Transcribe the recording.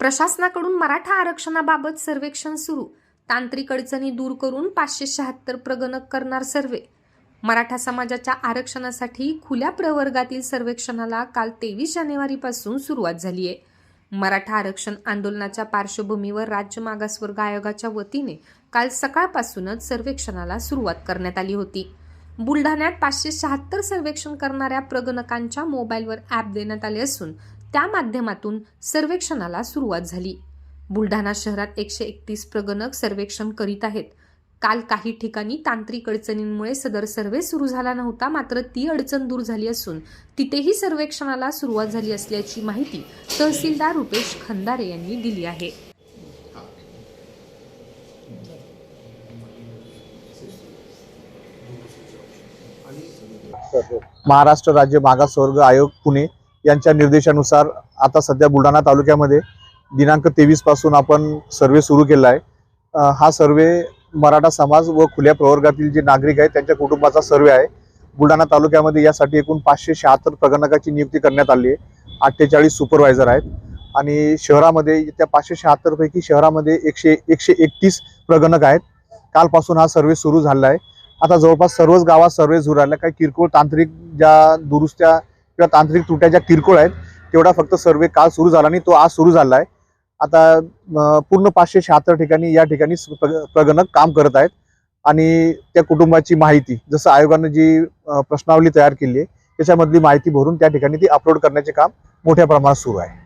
प्रशासनाकडून मराठा आरक्षणाबाबत सर्वेक्षण सुरू. तांत्रिक अडचणी दूर करून पाचशे शहात्तर प्रगणक करणार सर्वे. मराठा समाजाच्या आरक्षणासाठी खुल्या प्रवर्गातील सर्वेक्षणाला काल तेवीस जानेवारीपासून सुरुवात झाली आहे. मराठा आरक्षण आंदोलनाच्या पार्श्वभूमीवर राज्य मागासवर्ग आयोगाच्या वतीने काल सकाळपासूनच सर्वेक्षणाला सुरुवात करण्यात आली होती. बुलढाण्यात पाचशे शहात्तर सर्वेक्षण करणाऱ्या प्रगणकांच्या मोबाईलवर ॲप देण्यात आले असून त्या माध्यमातून सर्वेक्षणाला सुरुवात झाली. बुलढाणा शहरात एकशे एकतीस प्रगणक सर्वेक्षण करीत आहेत. काल काही ठिकाणी तांत्रिक अडचणींमुळे सदर सर्वे सुरू झाला नव्हता मात्र ती अडचण दूर झाली असून तिथेही सर्वेक्षणाला सुरुवात झाली असल्याची माहिती तहसीलदार रुपेश खंदारे यांनी दिली आहे. महाराष्ट्र राज्य मागासवर्ग आयोग पुणे यांच्या निर्देशानुसार आता सध्या बुलढाणा तालुक्यामध्ये दिनांक तेवीसपासून आपण सर्वे सुरू केला आहे. हा सर्वे मराठा समाज व खुल्या प्रवर्गातील जे नागरिक आहेत त्यांच्या कुटुंबाचा सर्वे आहे. बुलढाणा तालुक्यामध्ये यासाठी एकूण पाचशे शहात्तर प्रगणकाची नियुक्ती करण्यात आली आहे. अठ्ठेचाळीस सुपरवायझर आहेत. आणि शहरामध्ये त्या पाचशे शहात्तर पैकी शहरामध्ये एकशे एकशे एकतीस प्रगणक आहेत. कालपासून हा सर्वे सुरू झाला आहे. आता जवळपास सर्वच गावात सर्वे सुरू राहिला. काही किरकोळ तांत्रिक ज्या दुरुस्त्या किंवा तांत्रिक त्रुट्या ज्या किरकोळ आहेत तेवढा फक्त सर्वे काल सुरू झाला आणि तो आज सुरू झाला आहे. आता पूर्ण पाचशे शहात्तर ठिकाणी या ठिकाणी प्रगणक काम करत आहेत आणि त्या कुटुंबाची माहिती जसं आयोगानं जी प्रश्नावली तयार केली आहे त्याच्यामधली माहिती भरून त्या ठिकाणी ती अपलोड करण्याचे काम मोठ्या प्रमाणात सुरू आहे.